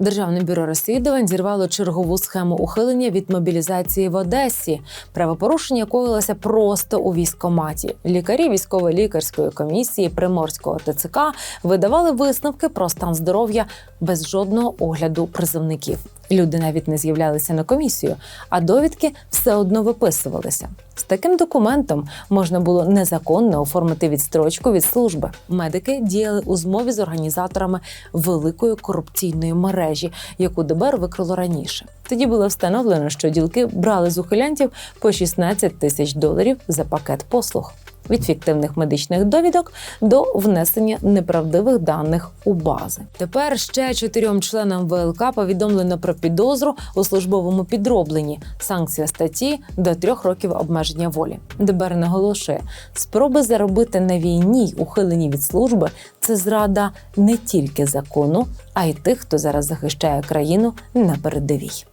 Державне бюро розслідувань зірвало чергову схему ухилення від мобілізації в Одесі. Правопорушення коїлося просто у військкоматі. Лікарі військово-лікарської комісії Приморського ТЦК видавали висновки про стан здоров'я без жодного огляду призовників. Люди навіть не з'являлися на комісію, а довідки все одно виписувалися. З таким документом можна було незаконно оформити відстрочку від служби. Медики діяли у змові з організаторами великої корупційної мережі, яку ДБР викрило раніше. Тоді було встановлено, що ділки брали з ухилянтів по 16 тисяч доларів за пакет послуг. Від фіктивних медичних довідок до внесення неправдивих даних у бази. Тепер ще чотирьом членам ВЛК повідомлено про підозру у службовому підробленні. Санкція статті до трьох років обмеження волі. ДБР наголошує, спроби заробити на війні ухилені від служби це зрада не тільки закону, а й тих, хто зараз захищає країну на передовій.